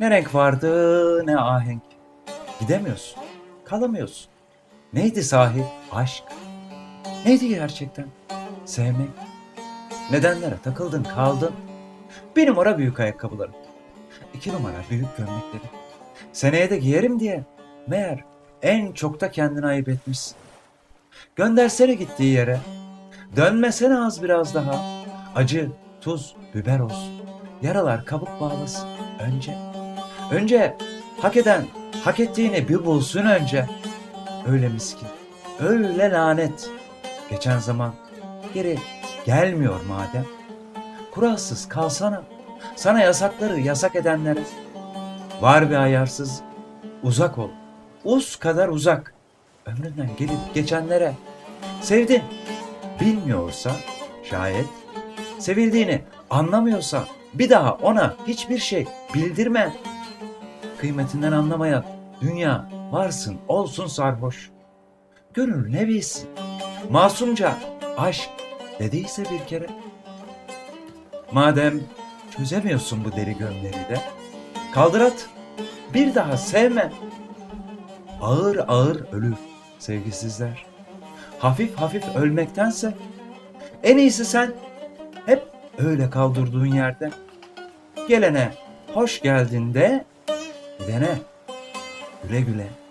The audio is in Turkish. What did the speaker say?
Ne renk vardı ne ahenk. Gidemiyorsun, kalamıyorsun. Neydi sahi? Aşk. Neydi gerçekten? Sevmek. Nedenlere takıldın kaldın. Bir numara büyük ayakkabılarım. İki numara büyük gömleklerim. Seneye de giyerim diye. Meğer en çok da kendini ayıp etmişsin. Göndersene gittiği yere. Dönmesene az biraz daha. Acı, tuz, biber olsun. Yaralar kabuk bağlasın. Önce. Önce hak eden hak ettiğini bir bulsun önce. Öyle miskin. Öyle lanet. Geçen zaman geri gelmiyor madem. Kuralsız kalsana. Sana yasakları yasak edenlere. Var bir ayarsız. Uzak ol. Uz kadar uzak. Ömründen gelip geçenlere. Sevdin. Bilmiyorsa şayet. Sevildiğini anlamıyorsa bir daha ona hiçbir şey bildirme. Kıymetinden anlamayan dünya varsın olsun sarhoş. Gönül ne bilsin. Masumca aşk dediyse bir kere. Madem çözemiyorsun bu deli gönleri de kaldır at. Bir daha sevme. Ağır ağır ölür sevgisizler. Hafif hafif ölmektense en iyisi sen hep öyle kaldırdığın yerde. Gelene hoş geldin de gidene güle güle